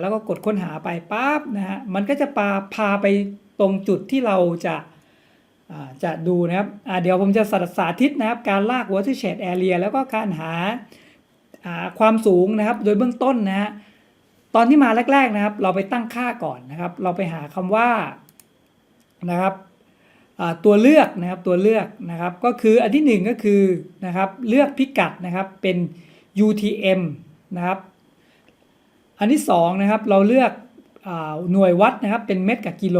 แล้วก็กดค้นหาไปปั๊บนะฮะมันก็จะพาพาไปตรงจุดที่เราจะาจะดูนะครับเดี๋ยวผมจะสาสาธิตนะครับ การลาก watershed area แล้วก็การหาาความสูงนะครับ โดยเบื้องต้นนะฮะตอนที่มาแรก ๆนะครับ เราไปตั้งค่าก่อนนะครับ เราไปหาคำว่านะครับตัวเลือกนะครับตัวเลือกนะครับ ก็คืออันที่หนึ่งก็คือนะครับเลือกพิกัดนะครับเป็น UTM นะครับ อันที่สองนะครับเราเลือกอหน่วยวัดนะครับเป็นเม็ดกับกิโล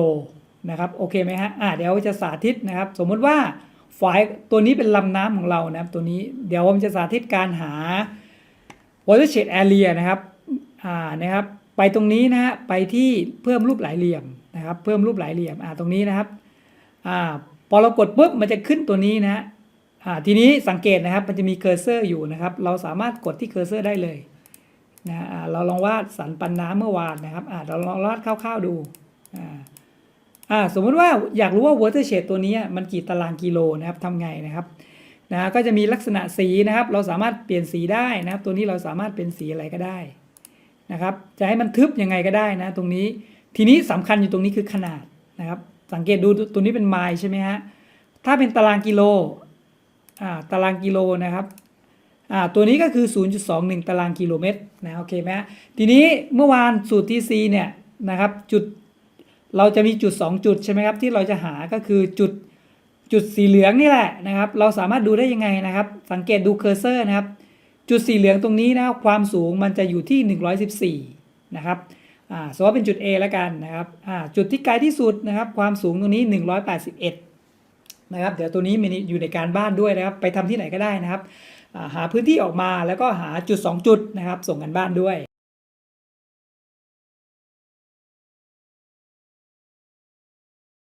นะครับโอเคไหมฮะอ่าเดี๋ยวจะสาธิตนะครับ สมมติว่าฝายตัวนี้เป็นลำน้ำของเรานะครับ ตัวนี้เดี๋ยวผมจะสาธิตการหา watershed area นะครับอ่านะครับ ไปตรงนี้นะฮะไปที่เพิ่มรูปหลายเหลี่ยมนะครับ เพิ่มรูปหลายเหลี่ยมอ่าตรงนี้นะครับอ่าพอเรากดปุ๊บมันจะขึ้นตัวนี้นะฮะอ่าทีนี้สังเกตนะครับมันจะมีเคอร์เซอร์อยู่นะครับ เราสามารถกดที่เคอร์เซอร์ได้เลย นะเราลองวาดสันปันน้ำเมื่อวานนะครับเราลองวาดคร่าวๆดูสมมติว่าอยากรู้ว่า watershed ตัวนี้มันกี่ตารางกิโลนะครับทำไงนะครับนะก็จะมีลักษณะสีนะครับ เราสามารถเปลี่ยนสีได้นะครับ ตัวนี้เราสามารถเป็นสีอะไรก็ได้นะครับ จะให้มันทึบยังไงก็ได้นะตรงนี้ทีนี้สำคัญอยู่ตรงนี้คือขนาดนะครับ สังเกตดูตัวนี้เป็นไมล์ใช่ไหมฮะถ้าเป็นตารางกิโลอ่าตารางกิโลนะครับ อ่าตัวนี้ก็คือ 0.21 ตารางกิโลเมตรนะโอเคไหมฮะทีนี้เมื่อวานสูตร TC เนี่ยนะครับจุดเราจะมีจุด 2 จุดใช่ไหมครับที่เราจะหาก็คือจุดจุดสีเหลืองนี่แหละนะครับ เราสามารถดูได้ยังไงนะครับ สังเกตดูเคอร์เซอร์นะครับ จุดสีเหลืองตรงนี้นะคความสูงมันจะอยู่ที่ 114 นะครับอ่าสมมติว่าเป็นจุด A แล้วกันนะครับอ่าจุดที่ไกลที่สุดนะครับ ความสูงตรงนี้ 181 นะครับ เดี๋ยวตัวนี้มีอยู่ในการบ้านด้วยนะครับ ไปทำที่ไหนก็ได้นะครับ หาพื้นที่ออกมาแล้วก็หาจุด 2 จุดนะครับ ส่งกันบ้านด้วย